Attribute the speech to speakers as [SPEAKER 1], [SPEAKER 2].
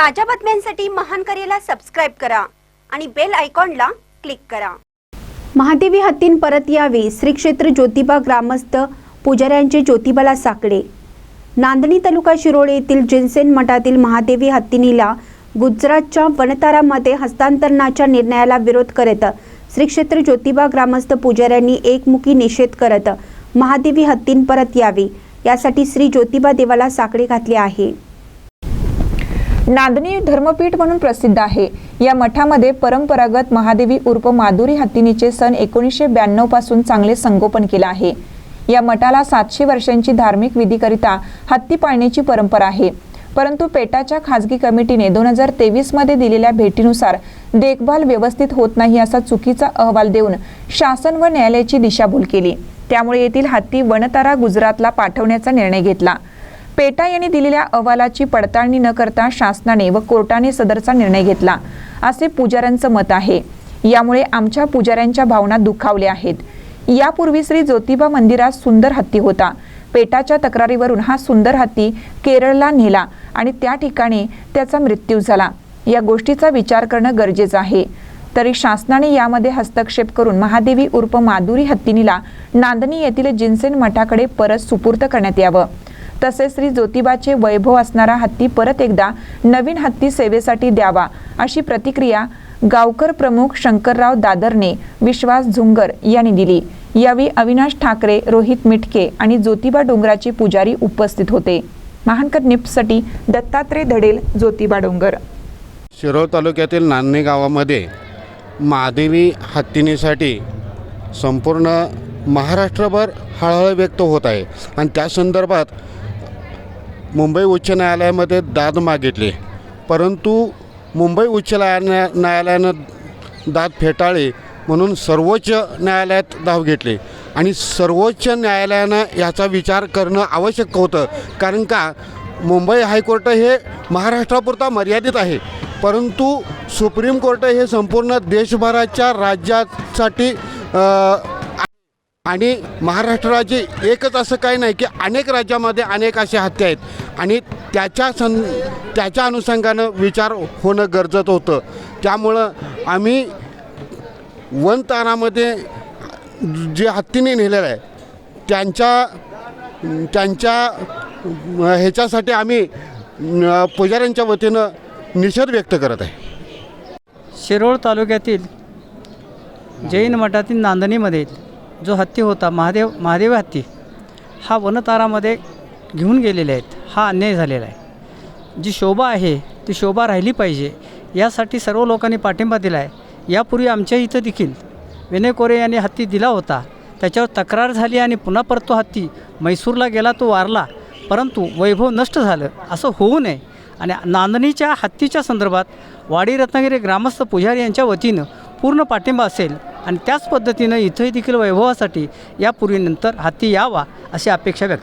[SPEAKER 1] ताज्या बातम्यांसाठी महान करेला सबस्क्राईब करा आणि बेल आयकॉनला क्लिक करा.
[SPEAKER 2] महादेवी हत्तीन परत यावे श्री क्षेत्र ज्योतिबा ग्रामस्थ पुजाऱ्यांचे ज्योतिबाला साकडे. नांदणी तालुका शिरोळे येथील जिनसेन मठातील महादेवी हत्तीनीला गुजरातच्या वनतारामध्ये हस्तांतरणाच्या निर्णयाला विरोध करत श्री क्षेत्र ज्योतिबा ग्रामस्थ पुजाऱ्यांनी एकमुखी निषेध करत महादेवी हत्तीन परत यावी यासाठी श्री ज्योतिबा देवाला साकडे घातले आहे.
[SPEAKER 3] नांदणी धर्मपीठ म्हणून प्रसिद्ध आहे. या मठामध्ये परंपरागत महादेवी उर्फ माधुरी हत्तीनीचे सन एकोणीसशे ब्याण्णवपासून चांगले संगोपन केलं आहे. या मठाला सातशे वर्षांची धार्मिक विधीकरिता हत्ती पाळण्याची परंपरा आहे. परंतु पेटाच्या खाजगी कमिटीने दोन हजार तेवीसमध्ये दिलेल्या भेटीनुसार देखभाल व्यवस्थित होत नाही असा चुकीचा अहवाल देऊन शासन व न्यायालयाची दिशाभूल केली. त्यामुळे येथील हत्ती वनतारा गुजरातला पाठवण्याचा निर्णय घेतला. पेटा यांनी दिलेल्या अहवालाची पडताळणी न करता शासनाने व कोर्टाने सदरचा निर्णय घेतला असे पुजाऱ्यांचं मत आहे. यामुळे आमच्या पुजाऱ्यांच्या भावना दुखावल्या आहेत. यापूर्वी श्री ज्योतिबा मंदिरात सुंदर हत्ती होता. पेटाच्या तक्रारीवरून हा सुंदर हत्ती केरळला नेला आणि त्या ठिकाणी त्याचा मृत्यू झाला. या गोष्टीचा विचार करणं गरजेचं आहे. तरी शासनाने यामध्ये हस्तक्षेप करून महादेवी उर्फ माधुरी हत्तीनीला नांदणी येथील जिन्सेन मठाकडे परत सुपूर्त करण्यात यावं. तसेच श्री ज्योतिबाचे वैभव असणारा हत्ती परत एकदा नवीन हत्ती सेवेसाठी द्यावा अशी प्रतिक्रिया गावकर प्रमुख शंकरराव दादरने विश्वास झुंगर यांनी दिली. यावेळी अविनाश ठाकरे रोहित मिटके आणि ज्योतिबा डोंगराचे पुजारी उपस्थित होते. महानकर निप्ससाठी दत्तात्रय धडेल ज्योतिबा डोंगर.
[SPEAKER 4] शिरोळ तालुक्यातील नान्हे गावामध्ये महादेवी हत्तीनेसाठी संपूर्ण महाराष्ट्रभर हळहळ व्यक्त होत आहे. आणि त्या संदर्भात मुंबई उच्च न्यायालयामध्ये दाद मागितली. परंतु मुंबई उच्च न्यायालया न्यायालयानं दाद फेटाळली म्हणून सर्वोच्च न्यायालयात धाव घेतली. आणि सर्वोच्च न्यायालयानं याचा विचार करणं आवश्यक होतं. कारण का? मुंबई हायकोर्ट हे महाराष्ट्रापुरता मर्यादित आहे. परंतु सुप्रीम कोर्ट हे संपूर्ण देशभराच्या राज्यासाठी आणि महाराष्ट्र राज्य एकच असं काही नाही की अनेक राज्यामध्ये अनेक असे हत्या आहेत. आणि त्याच्या सं त्याच्या अनुषंगानं विचार होणं गरजेचं होतं. त्यामुळं आम्ही वन तारामध्ये जे हत्तीने नेलेलं आहे त्यांच्या त्यांच्या ह्याच्यासाठी आम्ही पुजाऱ्यांच्या वतीनं निषेध व्यक्त करत आहे.
[SPEAKER 5] शिरोळ तालुक्यातील जैन मठातील नांदणीमध्ये जो हत्ती होता महादेव महादेव हत्ती हा वनतारामध्ये घेऊन गेलेले आहेत. हा अन्याय झालेला आहे. जी शोभा आहे ती शोभा राहिली पाहिजे. यासाठी सर्व लोकांनी पाठिंबा दिला आहे यापूर्वी आमच्या इथं देखील विनय कोरे यांनी हत्ती दिला होता. त्याच्यावर तक्रार झाली आणि पुन्हा परत तो हत्ती मैसूरला गेला तो वारला. परंतु वैभव नष्ट झालं. असं होऊ नये. आणि नांदणीच्या हत्तीच्या संदर्भात वाडी रत्नागिरी ग्रामस्थ पुजारी यांच्या वतीनं पूर्ण पाठिंबा असेल. आणि त्याच पद्धतीनं इथंही देखील वैभवासाठी यापूर्वीनंतर हाती यावा अशी अपेक्षा व्यक्त